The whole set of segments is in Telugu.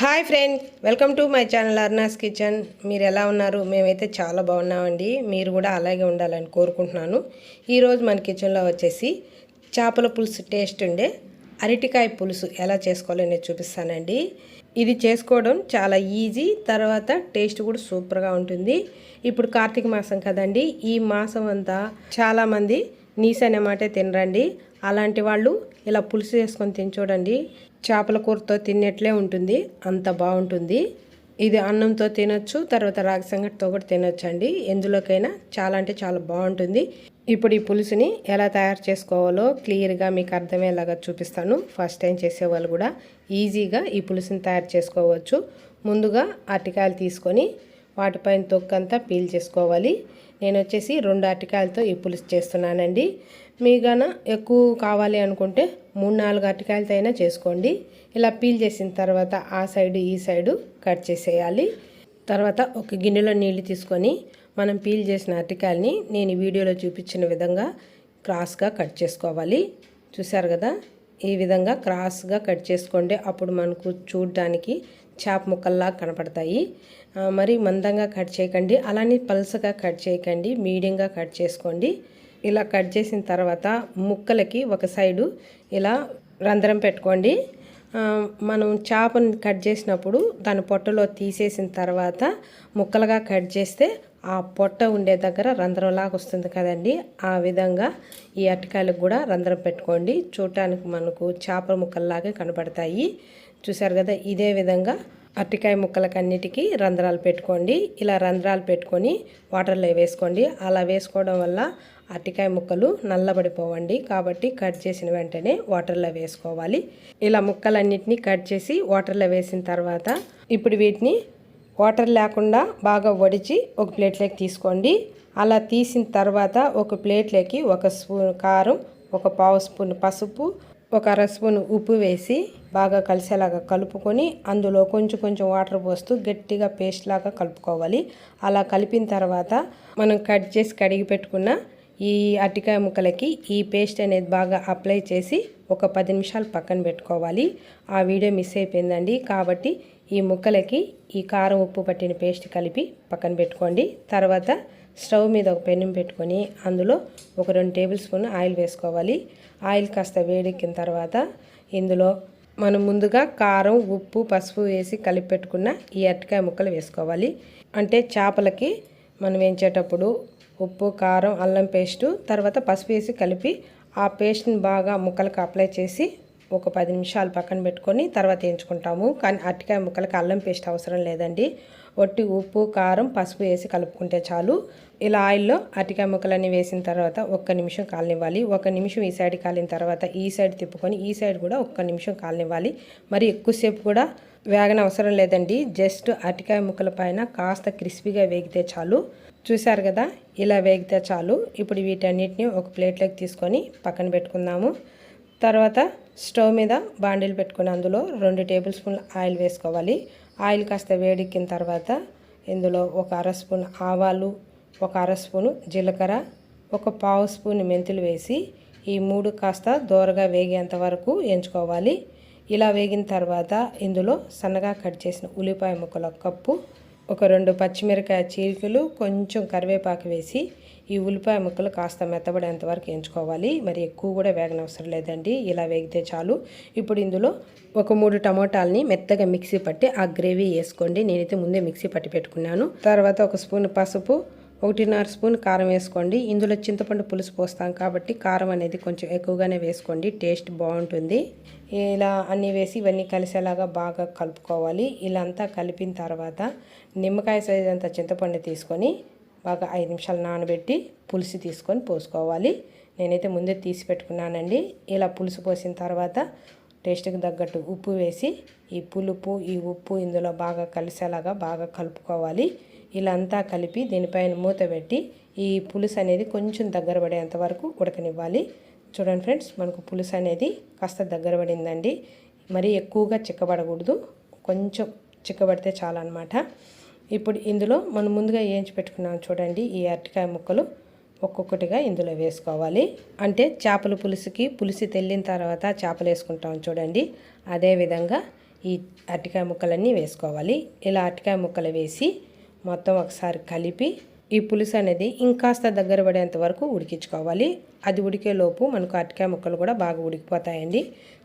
Hi friend welcome to my channel అర్నాస్ kitchen. మీరు ఎలా ఉన్నారు? మేమైతే చాలా బాగున్నామండి. మీరు కూడా అలాగే ఉండాలని కోరుకుంటున్నాను. ఈరోజు మన కిచెన్లో వచ్చేసి చేపల పులుసు టేస్ట్ ఉండే అరటికాయ పులుసు ఎలా చేసుకోవాలో నేను చూపిస్తానండి. ఇది చేసుకోవడం చాలా ఈజీ తర్వాత టేస్ట్ కూడా సూపర్గా ఉంటుంది. ఇప్పుడు కార్తీక మాసం కదండి. ఈ మాసం అంతా చాలామంది నీస్ అనే మాటే తినరండి. అలాంటి వాళ్ళు ఇలా పులుసు చేసుకొని తిని చూడండి. చేపల కూరతో తిన్నట్లే ఉంటుంది. అంత బాగుంటుంది. ఇది అన్నంతో తినొచ్చు తర్వాత రాగి సంగటితో కూడా తినొచ్చండి. ఎందులోకైనా చాలా అంటే చాలా బాగుంటుంది. ఇప్పుడు ఈ పులుసుని ఎలా తయారు చేసుకోవాలో క్లియర్గా మీకు అర్థమయ్యేలాగా చూపిస్తాను. ఫస్ట్ టైం చేసేవాళ్ళు కూడా ఈజీగా ఈ పులుసుని తయారు చేసుకోవచ్చు. ముందుగా అరటికాయలు తీసుకొని వాటిపైన తొక్కంతా పీల్ చేసుకోవాలి. నేను వచ్చేసి రెండు అరటికాయలతో ఈ పులుసు చేస్తున్నానండి. మీగాన ఎక్కువ కావాలి అనుకుంటే మూడు నాలుగు అరటికాయలతో అయినా చేసుకోండి. ఇలా పీల్ చేసిన తర్వాత ఆ సైడు ఈ సైడు కట్ చేసేయాలి. తర్వాత ఒక గిన్నెలో నీళ్ళు తీసుకొని మనం పీల్ చేసిన అరటికాయలని నేను వీడియోలో చూపించిన విధంగా క్రాస్గా కట్ చేసుకోవాలి. చూసారు కదా? ఈ విధంగా క్రాస్గా కట్ చేసుకోండి అప్పుడు మనకు చూడడానికి చేప ముక్కల్లా కనపడతాయి. మరి మందంగా కట్ చేయకండి. అలానే పల్సగా కట్ చేయకండి. మీడియంగా కట్ చేసుకోండి. ఇలా కట్ చేసిన తర్వాత ముక్కలకి ఒక సైడు ఇలా రంధ్రం పెట్టుకోండి. మనం చేపను కట్ చేసినప్పుడు దాని పొట్టలో తీసేసిన తర్వాత ముక్కలుగా కట్ చేస్తే ఆ పొట్ట ఉండే దగ్గర రంధ్రంలాగా వస్తుంది కదండి. ఆ విధంగా ఈ అరటికాయలకు కూడా రంధ్రం పెట్టుకోండి. చూడటానికి మనకు చేపల ముక్కల్లాగే కనబడతాయి. చూసారు కదా ఇదే విధంగా అరటికాయ ముక్కలకన్నిటికీ రంధ్రాలు పెట్టుకోండి. ఇలా రంధ్రాలు పెట్టుకొని వాటర్లో వేసుకోండి. అలా వేసుకోవడం వల్ల అరటికాయ ముక్కలు నల్లబడిపోవండి. కాబట్టి కట్ చేసిన వెంటనే వాటర్లో వేసుకోవాలి. ఇలా ముక్కలన్నిటినీ కట్ చేసి వాటర్లో వేసిన తర్వాత ఇప్పుడు వీటిని వాటర్ లేకుండా బాగా వడిచి ఒక ప్లేట్లోకి తీసుకోండి. అలా తీసిన తర్వాత ఒక ప్లేట్లోకి ఒక స్పూన్ కారం ఒక పావు స్పూన్ పసుపు ఒక అర స్పూన్ ఉప్పు వేసి బాగా కలిసేలాగా కలుపుకొని అందులో కొంచెం కొంచెం వాటర్ పోస్తూ గట్టిగా పేస్ట్ లాగా కలుపుకోవాలి. అలా కలిపిన తర్వాత మనం కట్ చేసి కడిగి పెట్టుకున్న ఈ అరటికాయ ముక్కలకి ఈ పేస్ట్ అనేది బాగా అప్లై చేసి ఒక పది నిమిషాలు పక్కన పెట్టుకోవాలి. ఆ వీడియో మిస్ అయిపోయిందండి. కాబట్టి ఈ ముక్కలకి ఈ కారం ఉప్పు పట్టిన పేస్ట్ కలిపి పక్కన పెట్టుకోండి. తర్వాత స్టవ్ మీద ఒక పెనం పెట్టుకొని అందులో ఒక రెండు టేబుల్ స్పూన్ ఆయిల్ వేసుకోవాలి. ఆయిల్ కాస్త వేడెక్కిన తర్వాత ఇందులో మనం ముందుగా కారం ఉప్పు పసుపు వేసి కలిపి పెట్టుకున్న ఈ అరటికాయ ముక్కలు వేసుకోవాలి. అంటే చేపలకి మనం వేయించేటప్పుడు ఉప్పు కారం అల్లం పేస్టు తర్వాత పసుపు వేసి కలిపి ఆ పేస్ట్ని బాగా ముక్కలకు అప్లై చేసి ఒక పది నిమిషాలు పక్కన పెట్టుకొని తర్వాత వేయించుకుంటాము. కానీ అరటికాయ ముక్కలకి అల్లం పేస్ట్ అవసరం లేదండి. ఒట్టి ఉప్పు కారం పసుపు వేసి కలుపుకుంటే చాలు. ఇలా ఆయిల్లో అరటికాయ ముక్కలన్నీ వేసిన తర్వాత ఒక్క నిమిషం కాలనివ్వాలి. ఒక నిమిషం ఈ సైడ్ కాలిన తర్వాత ఈ సైడ్ తిప్పుకొని ఈ సైడ్ కూడా ఒక్క నిమిషం కాలనివ్వాలి. మరి ఎక్కువసేపు కూడా వేగన అవసరం లేదండి. జస్ట్ అరటికాయ ముక్కల పైన కాస్త క్రిస్పీగా వేగితే చాలు. చూశారు కదా? ఇలా వేగితే చాలు. ఇప్పుడు వీటన్నిటిని ఒక ప్లేట్లోకి తీసుకొని పక్కన పెట్టుకుందాము. తర్వాత స్టవ్ మీద బాండీలు పెట్టుకుని అందులో రెండు టేబుల్ స్పూన్ల ఆయిల్ వేసుకోవాలి. ఆయిల్ కాస్త వేడెక్కిన తర్వాత ఇందులో ఒక అర స్పూన్ ఆవాలు ఒక అర స్పూను జీలకర్ర ఒక పావు స్పూన్ మెంతులు వేసి ఈ మూడు కాస్త దోరగా వేగేంత వరకు ఎంచుకోవాలి. ఇలా వేగిన తర్వాత ఇందులో సన్నగా కట్ చేసిన ఉల్లిపాయ ముక్కల కప్పు ఒక రెండు పచ్చిమిరకాయ చీలికలు కొంచెం కరివేపాకు వేసి ఈ ఉల్లిపాయ ముక్కలు కాస్త మెత్తబడేంత వరకు ఎంచుకోవాలి. మరి ఎక్కువ కూడా వేగనవసరం లేదండి. ఇలా వేగితే చాలు. ఇప్పుడు ఇందులో ఒక మూడు టమోటాలని మెత్తగా మిక్సీ పట్టి ఆ గ్రేవీ వేసుకోండి. నేనైతే ముందే మిక్సీ పట్టి పెట్టుకున్నాను. తర్వాత ఒక స్పూన్ పసుపు ఒకటిన్నర స్పూన్ కారం వేసుకోండి. ఇందులో చింతపండు పులుసు పోస్తాం కాబట్టి కారం అనేది కొంచెం ఎక్కువగానే వేసుకోండి. టేస్ట్ బాగుంటుంది. ఇలా అన్నీ వేసి ఇవన్నీ కలిసేలాగా బాగా కలుపుకోవాలి. ఇలా అంతా కలిపిన తర్వాత నిమ్మకాయ సైజ్ అంత చింతపండు తీసుకొని బాగా ఐదు నిమిషాలు నానబెట్టి పులుసు తీసుకొని పోసుకోవాలి. నేనైతే ముందే తీసి పెట్టుకున్నానండి. ఇలా పులుసు పోసిన తర్వాత టేస్ట్కి తగ్గట్టు ఉప్పు వేసి ఈ పులుపు ఈ ఉప్పు ఇందులో బాగా కలిసేలాగా బాగా కలుపుకోవాలి. ఇలా అంతా కలిపి దీనిపైన మూత పెట్టి ఈ పులుసు అనేది కొంచెం దగ్గర పడేంత వరకు ఉడకనివ్వాలి. చూడండి ఫ్రెండ్స్ మనకు పులుసు అనేది కాస్త దగ్గర పడిందండి. మరీ ఎక్కువగా చిక్కబడకూడదు. కొంచెం చిక్కబడితే చాలన్నమాట. ఇప్పుడు ఇందులో మనం ముందుగా వేయించి పెట్టుకున్నాం చూడండి ఈ అరటికాయ ముక్కలు ఒక్కొక్కటిగా ఇందులో వేసుకోవాలి. అంటే చేపల పులుసుకి పులుసు తెల్లిన తర్వాత చేపలు వేసుకుంటాం చూడండి. అదేవిధంగా ఈ అరటికాయ ముక్కలన్నీ వేసుకోవాలి. ఇలా అరటికాయ ముక్కలు వేసి మొత్తం ఒకసారి కలిపి ఈ పులుసు అనేది ఇంకాస్త దగ్గర పడేంత వరకు ఉడికించుకోవాలి. అది ఉడికేలోపు మనకు అరటికాయ ముక్కలు కూడా బాగా ఉడికిపోతాయండి.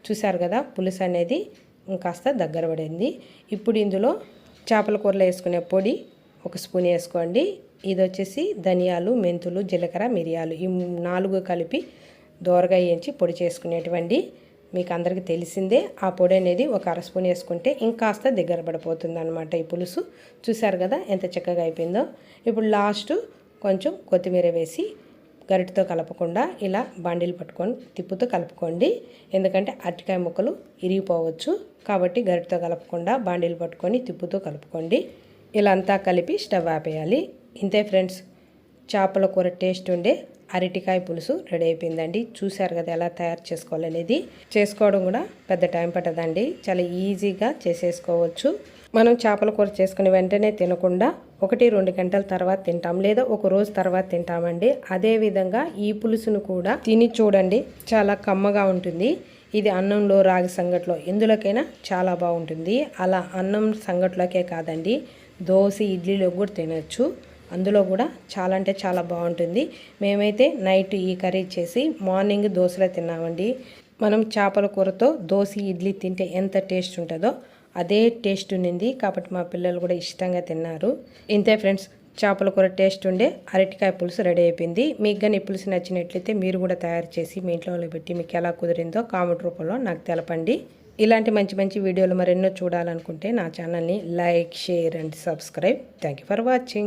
చూసారు కదా పులుసు అనేది ఇంకాస్త దగ్గర పడింది. ఇప్పుడు ఇందులో చేపల కూరలో వేసుకునే పొడి ఒక స్పూన్ వేసుకోండి. ఇది వచ్చేసి ధనియాలు మెంతులు జీలకర్ర మిరియాలు ఈ నాలుగు కలిపి దోరగా వేయించి పొడి చేసుకునేటువంటి మీకు అందరికీ తెలిసిందే ఆ పొడి అనేది ఒక అర స్పూన్ వేసుకుంటే ఇంకాస్త దగ్గర పడిపోతుంది అనమాట ఈ పులుసు. చూసారు కదా ఎంత చక్కగా అయిపోయిందో? ఇప్పుడు లాస్ట్ కొంచెం కొత్తిమీర వేసి గరిటతో కలపకుండా ఇలా బండిలు పట్టుకొని తిప్పుతూ కలుపుకోండి. ఎందుకంటే అరటికాయ ముక్కలు ఇరిగిపోవచ్చు. కాబట్టి గరిటతో కలపకుండా బాండీలు పట్టుకొని తిప్పుతూ కలుపుకోండి. ఇలా అంతా కలిపి స్టవ్ ఆపేయాలి. ఇంతే ఫ్రెండ్స్. చేపల కూర టేస్ట్ ఉండే అరటికాయ పులుసు రెడీ అయిపోయిందండి. చూశారు కదా ఎలా తయారు చేసుకోవాలనేది. చేసుకోవడం కూడా పెద్ద టైం పట్టదండి. చాలా ఈజీగా చేసేసుకోవచ్చు. మనం చేపల కూర చేసుకుని వెంటనే తినకుండా ఒకటి రెండు గంటల తర్వాత తింటాం లేదా ఒక రోజు తర్వాత తింటామండి. అదేవిధంగా ఈ పులుసును కూడా తిని చూడండి. చాలా కమ్మగా ఉంటుంది. ఇది అన్నంలో రాగి సంగట్లో ఎందులోకైనా చాలా బాగుంటుంది. అలా అన్నం సంగట్లోకే కాదండి. దోశ ఇడ్లీలో కూడా తినచ్చు. అందులో కూడా చాలా అంటే చాలా బాగుంటుంది. మేమైతే నైట్ ఈ కర్రీ చేసి మార్నింగ్ దోశలో తిన్నామండి. మనం చేపల కూరతో దోశ ఇడ్లీ తింటే ఎంత టేస్ట్ ఉంటుందో అదే టేస్ట్ ఉండింది. కాబట్టి మా పిల్లలు కూడా ఇష్టంగా తిన్నారు. ఇంతే ఫ్రెండ్స్ చేపల కూర టేస్ట్ ఉండే అరటికాయ పులుసు రెడీ అయిపోయింది. మీకు కానీ ఈ పులుసు నచ్చినట్లయితే మీరు కూడా తయారు చేసి మీ ఇంట్లో పెట్టి మీకు ఎలా కుదిరిందో కామెంట్ రూపంలో నాకు తెలపండి. ఇలాంటి మంచి మంచి వీడియోలు మరెన్నో చూడాలనుకుంటే నా ఛానల్ని like share and subscribe. Thank for watching.